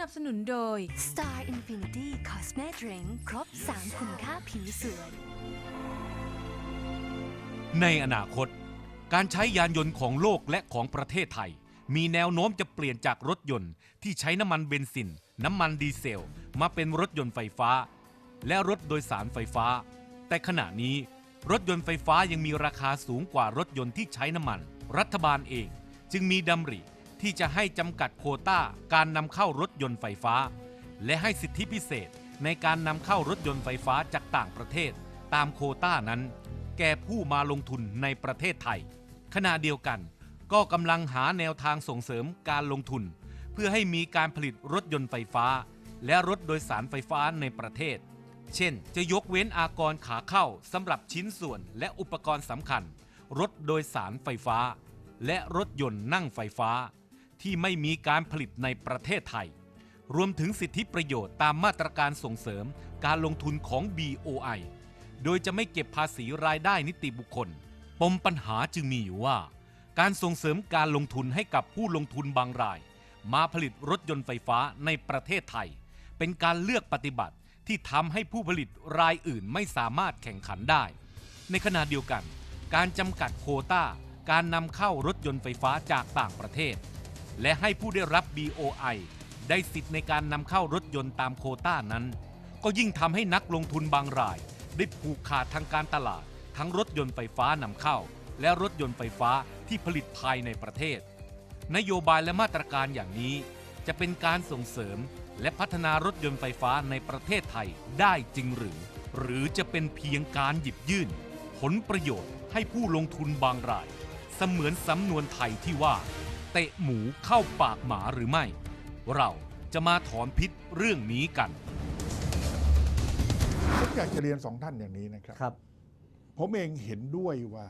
นับสนุนโดย Star Infinity Cosme Drink ครบ 3 คุณค่าผิวสวย ในอนาคต การใช้ยานยนต์ของโลกและของประเทศไทย มีแนวโน้มจะเปลี่ยนจากรถยนต์ที่ใช้น้ำมันเบนซิน น้ำมันดีเซล มาเป็นรถยนต์ไฟฟ้า และรถโดยสารไฟฟ้า แต่ขณะนี้ รถยนต์ไฟฟ้ายังมีราคาสูงกว่ารถยนต์ที่ใช้น้ำมัน รัฐบาลเอง จึงมีดำริ ที่จะให้จำกัดโควต้าการนำเข้ารถยนต์ไฟฟ้า และให้สิทธิพิเศษในการนำเข้ารถยนต์ไฟฟ้าจากต่างประเทศ ตามโควต้านั้น แก่ผู้มาลงทุนในประเทศไทย ขณะเดียวกัน ก็กำลังหาแนวทางส่งเสริมการลงทุน เพื่อให้มีการผลิตรถยนต์ไฟฟ้า และรถโดยสารไฟฟ้าในประเทศ เช่น จะยกเว้นอากรขาเข้าสำหรับชิ้นส่วนและอุปกรณ์สำคัญ รถโดยสารไฟฟ้า และรถยนต์นั่งไฟฟ้า ที่ไม่มีการผลิตในประเทศไทย รวมถึงสิทธิประโยชน์ตามมาตรการส่งเสริมการลงทุนของ BOI โดยจะไม่เก็บภาษีรายได้นิติบุคคล ปมปัญหาจึงมีอยู่ว่า การส่งเสริมการลงทุนให้กับผู้ลงทุนบางราย มาผลิตรถยนต์ไฟฟ้าในประเทศไทย เป็นการเลือกปฏิบัติที่ทำให้ผู้ผลิตรายอื่นไม่สามารถแข่งขันได้ ในขณะเดียวกัน การจำกัดโควต้า การนำเข้ารถยนต์ไฟฟ้าจากต่างประเทศ และให้ผู้ได้รับ BOI ได้สิทธิ์ในการนำเข้ารถยนต์ตามโคต้านั้น ก็ยิ่งทำให้นักลงทุนบางราย ได้ผูกขาดทางการตลาด ทั้งรถยนต์ไฟฟ้านำเข้า และรถยนต์ไฟฟ้าที่ผลิตภายในประเทศ นโยบายและมาตรการอย่างนี้ จะเป็นการส่งเสริมและพัฒนารถยนต์ไฟฟ้าในประเทศไทยได้จริงหรือ หรือจะเป็นเพียงการหยิบยื่น ผลประโยชน์ให้ผู้ลงทุนบางราย เสมือนสำนวนไทยที่ว่า เตะหมูเข้าปากหมาหรือไม่ เราจะมาถอนพิษเรื่องนี้กัน ผมอยากจะเรียนสองท่านอย่างนี้นะครับ ครับ ผมเองเห็นด้วยว่า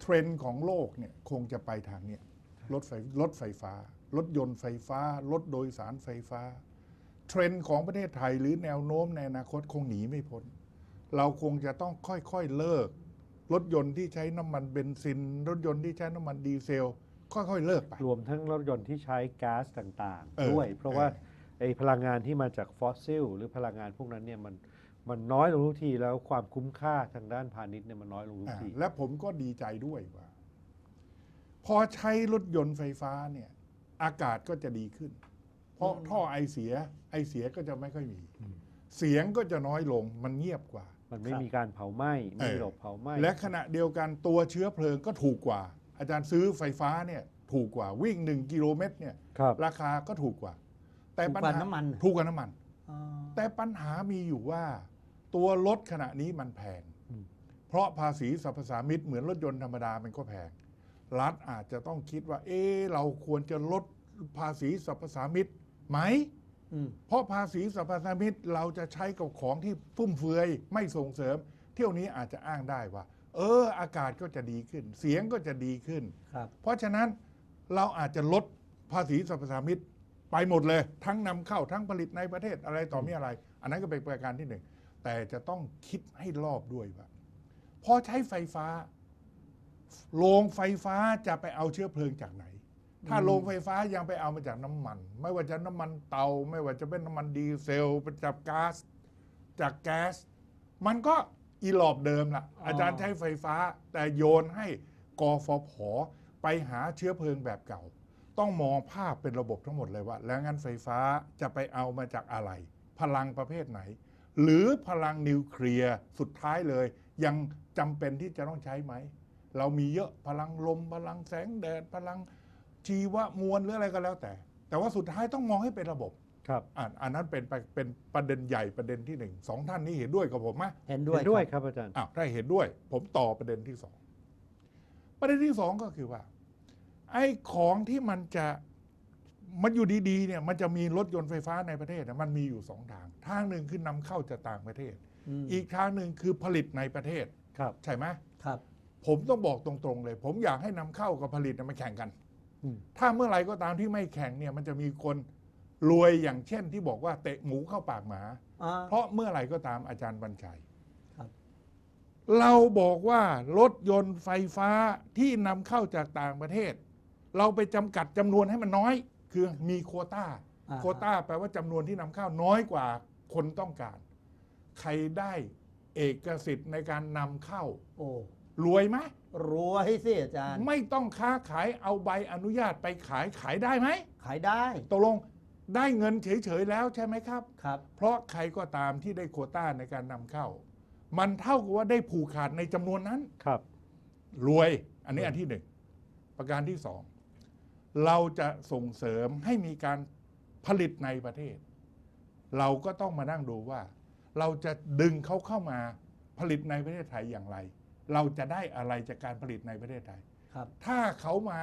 เทรนด์ของโลกเนี่ยคงจะไปทางเนี้ยรถไฟรถไฟฟ้า รถยนต์ไฟฟ้า รถโดยสารไฟฟ้า เทรนด์ของประเทศไทยหรือแนวโน้มในอนาคตคงหนีไม่พ้น เราคงจะต้องค่อยๆเลิก รถยนต์ที่ใช้น้ำมันเบนซิน รถยนต์ที่ใช้น้ำมันดีเซล ค่อยๆเลิกไป รวมทั้งรถยนต์ที่ใช้ก๊าซต่างเออๆ ด้วย เพราะว่าเออไอ้พลังงานที่มาจากฟอสซิลหรือพลังงานพวกนั้นเนี่ยมันมันน้อยลงทุกทีแล้วความคุ้มค่าทางด้านพาณิชย์เนี่ยมันน้อยลงทุกอ่าที และผมก็ดีใจด้วยว่า พอใช้รถยนต์ไฟฟ้าเนี่ย อากาศก็จะดีขึ้น เพราะท่อไอเสีย ไอเสียก็จะไม่ค่อยมี เสียงก็จะน้อยลงมันเงียบกว่า มันไม่มีการเผาไหม้ไม่มีเออระบบเผาไหม้และขณะเดียวกันตัวเชื้อเพลิงก็ถูกกว่า อาจารย์ซื้อไฟฟ้าเนี่ยถูกกว่าวิ่งหนึ่งกิโลเมตรเนี่ยครับราคาก็ถูกกว่า แต่ถูกปัญกว่าหาน้ำมัน ถูกกว่าน้ำมัน อ๋อ แต่ปัญหามีอยู่ว่า ตัวรถขณะนี้มันแพง อืม เพราะภาษีสรรพสามิตเหมือนรถยนต์ธรรมดามันก็แพง รัฐอาจจะต้องคิดว่า เอ๊ะเราควรจะลดภาษีสรรพสามิตไหม อืม เพราะภาษีสรรพสามิตเราจะใช้กับของที่ฟุ่มเฟือยไม่ส่งเสริม เที่ยวนี้อาจจะอ้างได้ว่า เออ อากาศก็จะดีขึ้น เสียงก็จะดีขึ้น ครับ เพราะฉะนั้นเราอาจจะลดภาษีสรรพสามิตไปหมดเลย ทั้งนำเข้าทั้งผลิตในประเทศอะไรต่อมีอะไร อันนั้นก็เป็นประการที่หนึ่งแต่จะต้องคิดให้รอบด้วยว่าพอใช้ไฟฟ้าโรงไฟฟ้าจะไปเอาเชื้อเพลิงจากไหน ถ้าโรงไฟฟ้ายังไปเอามาจากน้ำมัน ไม่ว่าจะน้ำมันเตา ไม่ว่าจะเป็นน้ำมันดีเซลจากก๊าซจากแก๊ส มันก็ อีหลอบเดิมละอ๋อออาจารย์ใช้ไฟฟ้า แต่โยนให้กฟผไปหาเชื้อเพลิงแบบเก่า ต้องมองภาพเป็นระบบทั้งหมดเลยว่า แล้วงั้นไฟฟ้าจะไปเอามาจากอะไร พลังประเภทไหน หรือพลังนิวเคลียร์สุดท้ายเลย ยังจำเป็นที่จะต้องใช้ไหม เรามีเยอะพลังลม พลังแสงแดด พลังชีวมวลหรืออะไรก็แล้วแต่ แต่ว่าสุดท้ายต้องมองให้เป็นระบบ ครับอะอันนั้นเป็นไปเป็นประเด็นใหญ่ประเด็นที่หนึ่งสองท่านนี้เห็นด้วยกับผมไหมเห็นด้วยเห็นด้วยคครับรับอาจารย์อ้าวถ้าเห็นด้วย ผมต่อประเด็นที่สองประเด็นที่สองก็คือว่า ไอ้ของที่มันจะมันอยู่ดีๆเนี่ยมันจะมีรถยนต์ไฟฟ้าในประเทศน่ะมันมีอยู่สองทาง ทางหนึ่งคือนำเข้าจากต่างประเทศอืมอีกทางหนึ่งคือผลิตในประเทศครับใช่ไหมครับ ผมต้องบอกตรงๆเลย ผมอยากให้นำเข้ากับผลิตน่ะมันแข่งกันอืมถ้าเมื่อไหร่ก็ตามที่ไม่แข่งเนี่ยมันจะมีคน รวยอย่างเช่นที่บอกว่าเตะหมูเข้าปากหมา อ่า เพราะเมื่อไหร่ก็ตามอาจารย์บรรชัยครับ เราบอกว่ารถยนต์ไฟฟ้าที่นำเข้าจากต่างประเทศ เราไปจำกัดจำนวนให้มันน้อย คือมีโควต้าอ่าโควต้าแปลว่าจำนวนที่นำเข้าน้อยกว่าคนต้องการ ใครได้เอกสิทธิ์ในการนำเข้า โอ้รวยไหมรวยสิอาจารย์ ไม่ต้องค้าขายเอาใบอนุญาตไปขายขายได้ไหม ขายได้ ตกลง ได้เงินเฉยๆแล้วใช่ไหมครับ ครับ เพราะใครก็ตามที่ได้โควต้าในการนำเข้า มันเท่ากับว่าได้ผูกขาดในจำนวนนั้น ครับ รวยอันนี้อันที่หนึ่งประการที่สองเราจะส่งเสริมให้มีการผลิตในประเทศ เราก็ต้องมานั่งดูว่า เราจะดึงเขาเข้ามาผลิตในประเทศไทยอย่างไร เราจะได้อะไรจากการผลิตในประเทศไทย ครับ ถ้าเขามา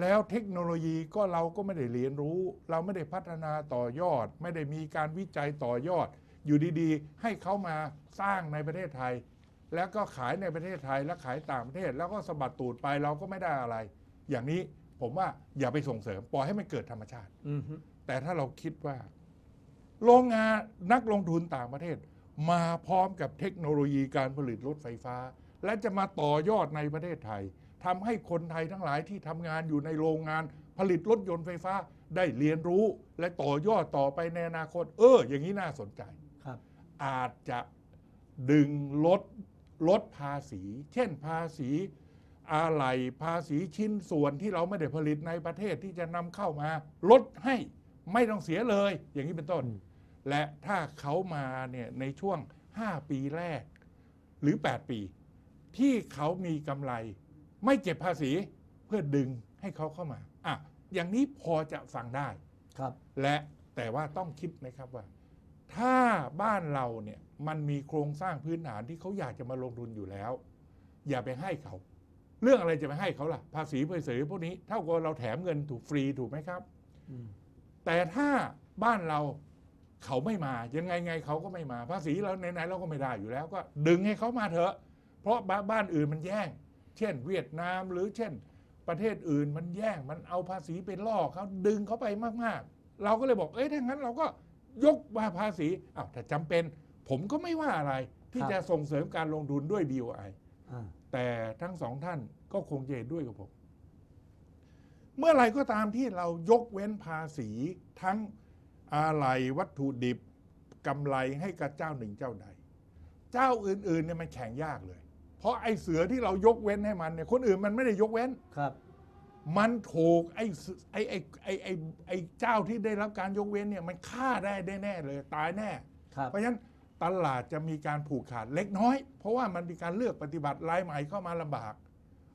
แล้วเทคโนโลยีก็เราก็ไม่ได้เรียนรู้ เราไม่ได้พัฒนาต่อยอด ไม่ได้มีการวิจัยต่อยอด อยู่ดีๆ ให้เขามาสร้างในประเทศไทย แล้วก็ขายในประเทศไทยแล้วขายต่างประเทศ แล้วก็สะบัดตูดไปเราก็ไม่ได้อะไร อย่างนี้ผมว่าอย่าไปส่งเสริมปล่อยให้มันเกิดธรรมชาติอือฮึแต่ถ้าเราคิดว่า โรงงานนักลงทุนต่างประเทศ มาพร้อมกับเทคโนโลยีการผลิตรถไฟฟ้า และจะมาต่อยอดในประเทศไทย ทำให้คนไทยทั้งหลายที่ทำงานอยู่ในโรงงาน ผลิตรถยนต์ไฟฟ้าได้เรียนรู้และต่อยอดต่อไปในอนาคต เออ อย่างนี้น่าสนใจ ครับ อาจจะดึงลดลดภาษี เช่นภาษีอะไหล่ภาษีชิ้นส่วนที่เราไม่ได้ผลิตในประเทศที่จะนำเข้ามา ลดให้ไม่ต้องเสียเลย อย่างนี้เป็นต้นอืมและถ้าเขามาเนี่ยในช่วง 5 ปีแรก หรือ 8 ปี ที่เขามีกำไร ไม่เก็บภาษีเพื่อดึงให้เขาเข้ามาอะอย่างนี้พอจะฟังได้ ครับ และแต่ว่าต้องคิดนะครับว่า ถ้าบ้านเราเนี่ยมันมีโครงสร้างพื้นฐานที่เขาอยากจะมาลงทุนอยู่แล้ว อย่าไปให้เขา เรื่องอะไรจะไปให้เขาล่ะ ภาษีภาษีพวกนี้เท่ากับเราแถมเงินถูกฟรีถูกไหมครับ อืม แต่ถ้าบ้านเราเขาไม่มา ยังไงไงเขาก็ไม่มา ภาษีเราไหนๆเราก็ไม่ได้อยู่แล้ว ก็ดึงให้เขามาเถอะ เพราะบ้าบ้านอื่นมันแย่ง เช่นเวียดนามหรือเช่น ประเทศอื่นมันแย่งมันเอาภาษีเป็นล่อเขาดึงเขาไปมากๆ เราก็เลยบอกเอ้ยถ้างั้นเราก็ยกมาภาษีอ้าวถ้าจำเป็น ผมก็ไม่ว่าอะไรที่จะส่งเสริมการลงทุนด้วย BOI อ่าแต่ทั้งสองท่านก็คงจะเห็นด้วยกับผม เมื่อไหร่ก็ตามที่เรายกเว้นภาษีทั้งอะไหล่วัตถุดิบกำไรให้กับเจ้าหนึ่งเจ้าใด เจ้าอื่นๆเนี่ยมันแข่งยากเลย เพราะไอ้เสือที่เรายกเว้นให้มันเนี่ยคนอื่นมันไม่ได้ยกเว้น ครับ มันถูกไอ้เสือไอ้ไอ้ไอ้ไอ้ไอ้เจ้าที่ได้รับการยกเว้นเนี่ยมันฆ่าได้แน่ๆเลยตายแน่ ครับ เพราะฉะนั้นตลาดจะมีการผูกขาดเล็กน้อย เพราะว่ามันมีการเลือกปฏิบัติรายใหม่เข้ามาลำบาก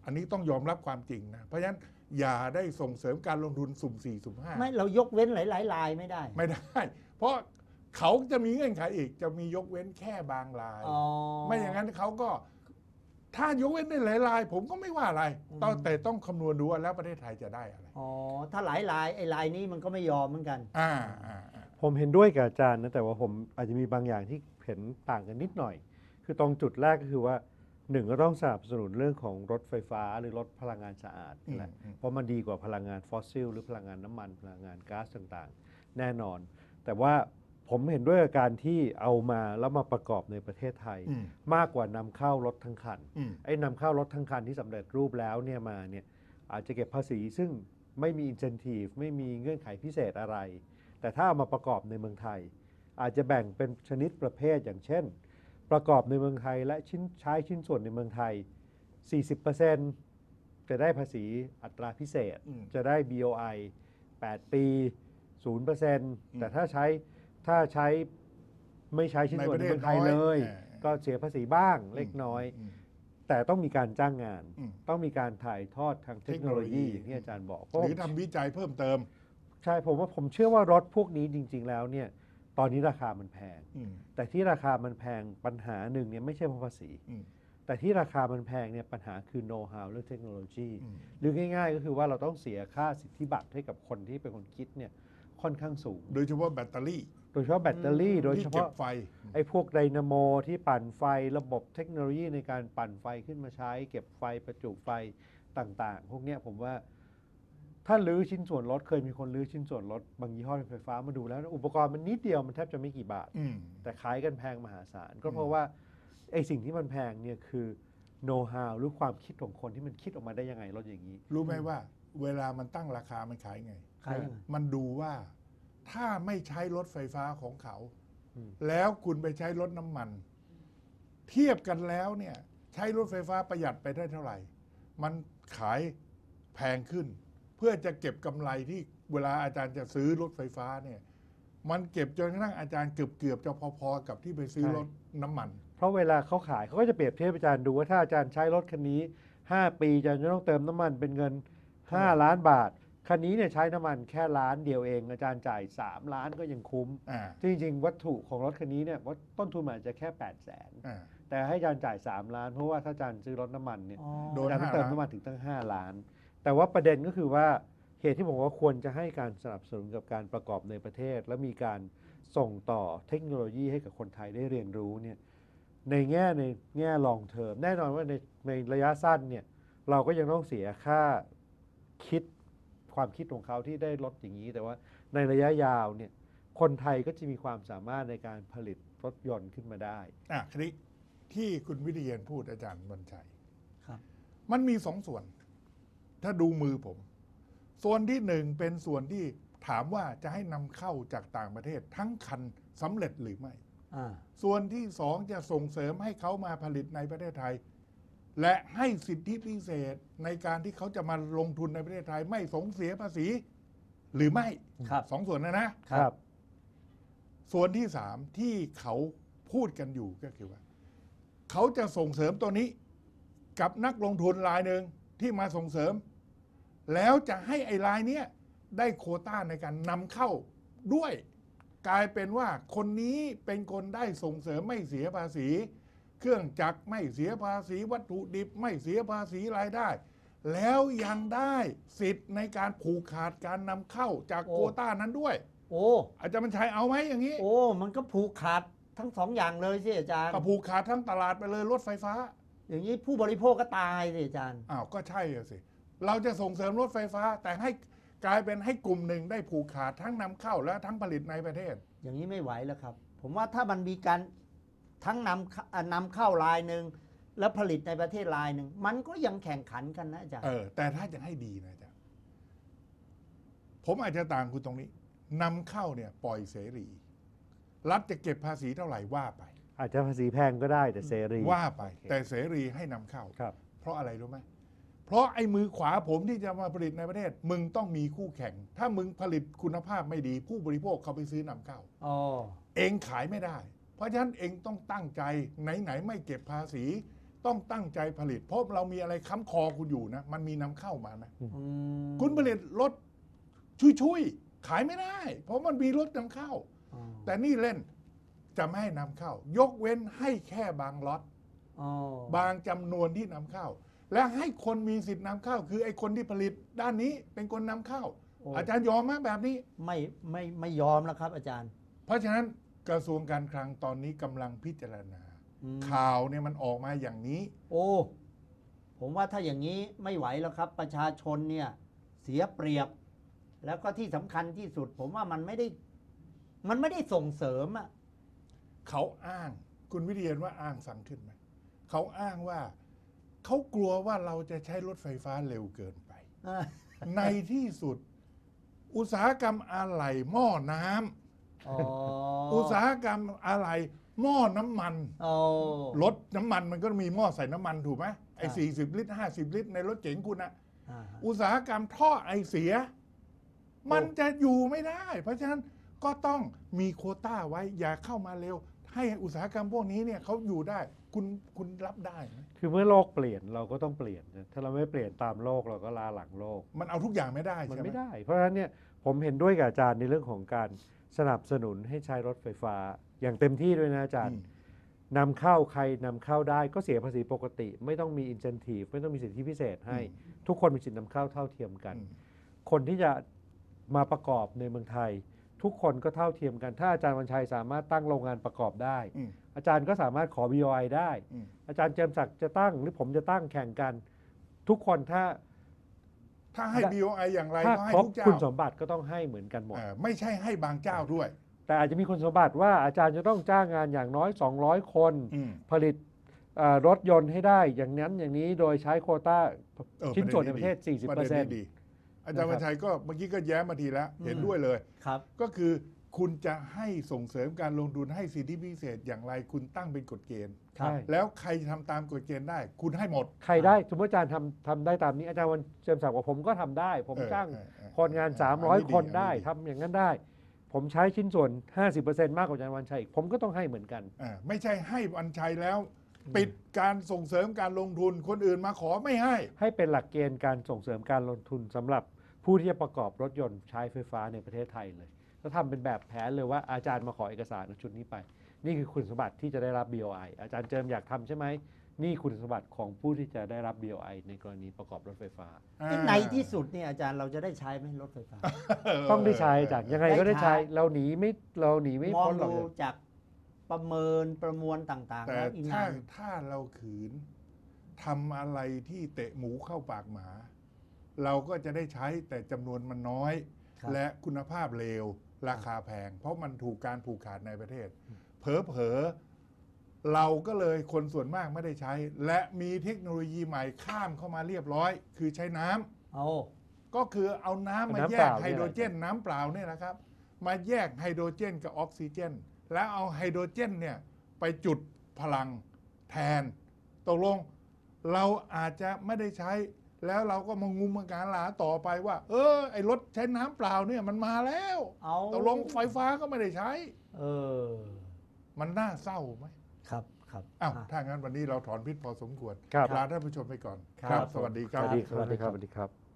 อันนี้ต้องยอมรับความจริงนะ เพราะฉะนั้นอย่าได้ส่งเสริมการลงทุนสุ่มสี่สุ่มห้าไม่เรายกเว้นหลายๆลายไม่ได้ ไม่ได้ เพราะเขาจะมีเงื่อนไขอีกจะมียกเว้นแค่บางราย อ๋อไม่อย่างนั้นเขาก็ ถ้ายกเว้นได้หลายราย ผมก็ไม่ว่าอะไรต้องแต่ต้องคำนวณดูว่าแล้วประเทศไทยจะได้อะไร อ๋อ ถ้าหลายลายไอ้ลายนี้มันก็ไม่ยอมเหมือนกัน อ่าอ่าอ่าผมเห็นด้วยกับอาจารย์นะแต่ว่าผมอาจจะมีบางอย่างที่เห็นต่างกันนิดหน่อย คือตรงจุดแรกก็คือว่าหนึ่งก็ต้องสนับสนุนเรื่องของรถไฟฟ้าหรือรถพลังงานสะอาดอืมแหละอืมเพราะมันดีกว่าพลังงานฟอสซิลหรือพลังงานน้ำมันพลังงานก๊าซต่างๆ แน่นอน แต่ว่า ผมเห็นด้วยกับการที่เอามาแล้วมาประกอบในประเทศไทย อืมมากกว่านำเข้ารถทั้งคันอืม ไอ้นำเข้ารถทั้งคันที่สำเร็จรูปแล้วเนี่ยมาเนี่ยอาจจะเก็บภาษีซึ่งไม่มี incentive ไม่มีเงื่อนไขพิเศษอะไร แต่ถ้าเอามาประกอบในเมืองไทย อาจจะแบ่งเป็นชนิดประเภทอย่างเช่น ประกอบในเมืองไทยและชิ้นใช้ชิ้นส่วนในเมืองไทย 40%จะได้ภาษีอัตราพิเศษ อืม จะได้ BOI 8 ปี 0%แต่ถ้าใช้ ถ้าใช้ไม่ใช้ชิ้นส่วนในเมืองไทยเลยอ่าก็เสียภาษีบ้างเล็กน้อยมแต่ต้องมีการจ้างงานอืมต้องมีการถ่ายทอดทางเทคโนโลยีเทคโนโลยีอย่างที่อาจารย์บอกเพหราะรือทำวิจัยเพิ่มเติม ใช่ผมว่าผมเชื่อว่ารถพวกนี้จริง ๆ แล้วเนี่ยตอนนี้ราคามันแพงอืมแต่ที่ราคามันแพงปัญหาหนึ่งเนี่ยไม่ใช่เพราะภาษีอืมแต่ที่ราคามันแพงเนี่ยปัญหาคือโน้ตฮาวเรื่องเทคโนโลยีอืมหรือง่ายๆ ก็คือว่าเราต้องเสียค่าสิทธิบัตรให้กับคนที่เป็นคนคิดเนี่ยค่อนข้างสูง โดยเฉพาะแบตเตอรี่โดยเฉพาะแบตเตอรี่ โดยที่เฉเก็บพาะไฟ ไอ้พวกไดนาโมที่ปั่นไฟระบบเทคโนโลยีในการปั่นไฟขึ้นมาใช้ เก็บไฟประจุไฟต่างๆ พวกเนี้ยผมว่า ถ้าลื้อชิ้นส่วนรถเคยมีคนลื้อชิ้นส่วนรถบางยี่ห้อไฟฟ้ามาดูแล้วอุปกรณ์มันนิดเดียวมันแทบจะไม่กี่บาท อืม แต่ขายกันแพงมหาศาล ก็อืมเพราะว่าไอ้สิ่งที่มันแพงเนี่ยคือโน้ตฮาวหรือความคิดของคนที่มันคิดออกมาได้ยังไงรถอย่างนี้ รู้ไหมว่า เวลามันตั้งราคามันขายไง ขายยังไง มันดูว่า ถ้าไม่ใช้รถไฟฟ้าของเขาอืมแล้วคุณไปใช้รถน้ำมัน เทียบกันแล้วเนี่ย ใช้รถไฟฟ้าประหยัดไปได้เท่าไหร่ มันขายแพงขึ้น เพื่อจะเก็บกำไรที่เวลาอาจารย์จะซื้อรถไฟฟ้าเนี่ยมันเก็บจนกระทั่งอาจารย์เกือบเกือบๆจะพอๆกับที่ไปซื้อรถน้ำมัน เพราะเวลาเขาขายเขาก็จะเปรียบเทียบอาจารย์ดูว่าถ้าอาจารย์ใช้รถคันนี้ 5 ปีอาจารย์จะต้องเติมน้ำมันเป็นเงิน 5 ล้านบาท คันนี้เนี่ยใช้น้ำมันแค่ล้านเดียวเองอาจารย์จ่าย 3 ล้านก็ยังคุ้ม อ่าจริงๆ วัตถุของรถคันนี้เนี่ยวัตต้นทุนมันอาจจะแค่ 8 0 0แสนอ่าแต่ให้อาจารย์จ่าย 3 ล้าน เพราะว่าถ้าอาจารย์ซื้อรถน้ำมันเนี่ยอ๋อโดนอาจารย์ต้อง5เติมล้านน้ำมันถึงตั้ง 5 ล้าน แต่ว่าประเด็นก็คือว่าเหตุที่ผมว่าควรจะให้การสนับสนุนกับการประกอบในประเทศ และมีการส่งต่อเทคโนโลยีให้กับคนไทยได้เรียนรู้เนี่ยในแง่ในแง่ลองเทอมแน่นอนว่าในในระยะสั้นเนี่ยเราก็ยังต้องเสียค่าคิด ความคิดของเขาที่ได้ลดอย่างนี้ แต่ว่าในระยะยาวเนี่ยคนไทยก็จะมีความสามารถในการผลิตรถยนต์ขึ้นมาได้ อะคลิกที่คุณวิทยเยนพูดอาจารย์บรรชัยครับ มันมีสองส่วน ถ้าดูมือผม ส่วนที่หนึ่งเป็นส่วนที่ถามว่าจะให้นำเข้าจากต่างประเทศทั้งคันสำเร็จหรือไม่ อ่า ส่วนที่สองจะส่งเสริมให้เขามาผลิตในประเทศไทย และให้สิทธิพิเศษในการที่เขาจะมาลงทุนในประเทศไทย ไม่สงเสียภาษี หรือไม่ครับ สองส่วนนะนะครับส่วนที่สามที่เขาพูดกันอยู่ก็คือว่า เขาจะส่งเสริมตัวนี้ กับนักลงทุนรายหนึ่งที่มาส่งเสริม แล้วจะให้ไอ้รายเนี้ยได้โควต้าในการนำเข้าด้วย กลายเป็นว่าคนนี้เป็นคนได้ส่งเสริมไม่เสียภาษี เครื่องจักรไม่เสียภาษีวัตถุดิบไม่เสียภาษีรายได้ แล้วยังได้สิทธิ์ในการผูกขาดการนำเข้าจากโอ้โควต้านั้นด้วย โอ้ อาจารย์บรรชัยเอาไหมอย่างนี้โอ้ มันก็ผูกขาดทั้งสองอย่างเลยสิอาจารย์ ก็ผูกขาดทั้งตลาดไปเลยรถไฟฟ้าอย่างนี้ผู้บริโภคก็ตายสิอาจารย์ อ้าวก็ใช่อะสิ เราจะส่งเสริมรถไฟฟ้า แต่ให้กลายเป็นให้กลุ่มหนึ่งได้ผูกขาดทั้งนำเข้าและทั้งผลิตในประเทศ อย่างนี้ไม่ไหวแล้วครับ ผมว่าถ้ามันมีการ ทั้งนำเข้าอ่านำเข้ารายหนึ่งแล้วผลิตในประเทศรายหนึ่งมันก็ยังแข่งขันกันนะอาจารย์เออแต่ถ้าจะให้ดีนะจ๊ะผมอาจจะต่างคุณตรงนี้นำเข้าเนี่ยปล่อยเสรี รัฐจะเก็บภาษีเท่าไหร่ว่าไป อาจจะภาษีแพงก็ได้แต่เสรี ว่าไปโอเคแต่เสรีให้นำเข้า ครับ เพราะอะไรรู้ไหมเพราะไอ้มือขวาผมที่จะมาผลิตในประเทศ มึงต้องมีคู่แข่ง ถ้ามึงผลิตคุณภาพไม่ดี ผู้บริโภคเขาไปซื้อนำเข้า อ๋อ เองขายไม่ได้ เพราะฉะนั้นเองต้องตั้งใจไหนๆไม่เก็บภาษี ต้องตั้งใจผลิต เพราะเรามีอะไรค้ำคอคุณอยู่นะ มันมีนำเข้ามานะอืมคุณผลิตรถชุยๆ ขายไม่ได้ เพราะมันมีรถนำเข้าอ๋อแต่นี่เล่นจะไม่ให้นำเข้า ยกเว้นให้แค่บางล็อตอ๋อบางจำนวนที่นำเข้า และให้คนมีสิทธิ์นำเข้า คือไอ้คนที่ผลิตด้านนี้เป็นคนนำเข้าโอ้อาจารย์ยอมไหมแบบนี้ไม่ไม่ไม่ยอมแล้วครับ อาจารย์ เพราะฉะนั้น กระทรวงการคลังตอนนี้กำลังพิจารณา อืมข่าวเนี่ยมันออกมาอย่างนี้ โอ้ ผมว่าถ้าอย่างนี้ไม่ไหวแล้วครับ ประชาชนเนี่ย เสียเปรียบ แล้วก็ที่สำคัญที่สุด ผมว่ามันไม่ได้ มันไม่ได้ส่งเสริมอะเขาอ้าง คุณวิเดียนว่าอ้างฟังขึ้นไหมเขาอ้างว่าเขากลัวว่าเราจะใช้รถไฟฟ้าเร็วเกินไปในที่สุด อุตสาหกรรมอะไหล่หม้อน้ำ อ๋ออุตสาหกรรมอะไหล่หม้อน้ำมัน อ๋อ รถน้ำมันมันก็มีหม้อใส่น้ำมันถูกไหมไอ้อ่า สี่สิบลิตรห้าสิบลิตรในรถเก๋งคุณนะอ่าฮะอุตสาหกรรมท่อไอเสีย มันจะอยู่ไม่ได้ เพราะฉะนั้นก็ต้องมีโควต้าไว้อย่าเข้ามาเร็ว ให้อุตสาหกรรมพวกนี้เนี่ยเขาอยู่ได้คุณคุณรับได้ไหมคือเมื่อโลกเปลี่ยนเราก็ต้องเปลี่ยนนะถ้าเราไม่เปลี่ยนตามโลกเราก็ลาหลังโลก มันเอาทุกอย่างไม่ได้มันใช่ไหมไม่ได้ เพราะฉะนั้นเนี่ยผมเห็นด้วยกับอาจารย์ในเรื่องของการ สนับสนุนให้ใช้รถไฟฟ้า อย่างเต็มที่ด้วยนะอาจาร อื ย์ ม นำเข้าใครนำเข้าได้ก็เสียภาษีปกติ ไม่ต้องมีอินเซนティブไม่ต้องมีสิทธิพิเศษให้ ทุกคนมีสิทธินำเข้าเท่าเทียมกัน อืม คนที่จะมาประกอบในเมืองไทย ทุกคนก็เท่าเทียมกัน ถ้าอาจารย์วันชัยสามารถตั้งโรงงานประกอบได้ อืม อาจารย์ก็สามารถขอ BOI ได้ อืม อาจารย์เจมส์ศักดิ์จะตั้งหรือผมจะตั้งแข่งกัน ทุกคนถ้า ถ้าให้ถ้า BOI อย่างไรถ้าก็ให้ครบทุกเจ้าคุณสมบัติก็ต้องให้เหมือนกันหมด เออไม่ใช่ให้บางเจ้าด้วย แต่อาจจะมีคุณสมบัติว่าอาจารย์จะต้องจ้างงานอย่างน้อย 200 คน อืม ผลิตเอ่อรถยนต์ให้ได้อย่างนั้นอย่างนี้โดยใช้โควต้าเออชิ้นส่วนในปประระเด็เทนศนี้ดีประเด็นนี้40%ดี อาจารย์นะควัรับนชัยก็เมื่อกี้ก็แย้มมาทีแล้วอืมเห็นด้วยเลย ครับ ก็คือ คุณจะให้ส่งเสริมการลงทุนให้สิทธิพิเศษอย่างไร คุณตั้งเป็นกฎเกณฑ์ครับใช่ แล้วใครทำตามกฎเกณฑ์ได้ คุณให้หมด ใครได้สมมติอาจารย์ทำทำได้ตามนี้อาจารย์วันเจิมศักดิ์บอกผมก็ทำได้ ผมเออจ้างเออเออคนงาน เอออันนี้ดี300 คนได้อันนี้ดี ทำอย่างนั้นได้ ผมใช้ชิ้นส่วน 50%มากกว่าอาจารย์วันชัยอีกผมก็ต้องให้เหมือนกัน อ่าไม่ใช่ให้วันชัยแล้ว ปิดการส่งเสริมการลงทุนคนอื่นมาขอไม่ให้ ให้เป็นหลักเกณฑ์การส่งเสริมการลงทุนสำหรับผู้ที่จะประกอบรถยนต์ใช้ไฟฟ้าในประเทศไทยเลย แล้วทำเป็นแบบแผนเลยว่าอาจารย์มาขอเอกสารชุดนี้ไป นี่คือคุณสมบัติที่จะได้รับ BOI อาจารย์เจิมอยากทำใช่ไหมนี่คุณสมบัติของผู้ที่จะได้รับ BOI ในกรณีประกอบรถไฟฟ้าในที่สุดเนี่ยอาจารย์เราจะได้ใช้ไหมรถไฟฟ้า ต้องได้ใช้อาจารย์ยังไงก็ได้ใช้ เราหนีไม่เราหนีไม่มองพ้นหรอกดูจากประเมินประมวลต่างๆแต่แล้วอีกถ้านานถ้าเราขืนทำอะไรที่เตะหมูเข้าปากหมา เราก็จะได้ใช้แต่จำนวนมันน้อย ครับ และคุณภาพเลว ราคาแพง เพราะมันถูกการผูกขาดในประเทศ เผลอๆเราก็เลยคนส่วนมากไม่ได้ใช้ และมีเทคโนโลยีใหม่ข้ามเข้ามาเรียบร้อย คือใช้น้ำเอา ก็คือเอาน้ำมาน้ำแยเปกล่าไฮโดรเจน น้ำเปล่าเนี่ยนะครับ มาแยกไฮโดรเจนกับออกซิเจน แล้วเอาไฮโดรเจนเนี่ยไปจุดพลังแทน ตกลงเราอาจจะไม่ได้ใช้ แล้วเราก็มางุมการหลาต่อไปว่า เออไอรถใช้น้ำเปล่าเนี่ยมันมาแล้วเอาตกลงไฟฟ้าก็ไม่ได้ใช้ เออ มันน่าเศร้าไหมครับครับอ้าวอะถ้างั้นวันนี้เราถอนพิษพอสมควรครับ ลาท่านผู้ชมไปก่อน ครับ สวัสดีคสรับวัสดีครับ สวัสดีครับ สวัสดีครับ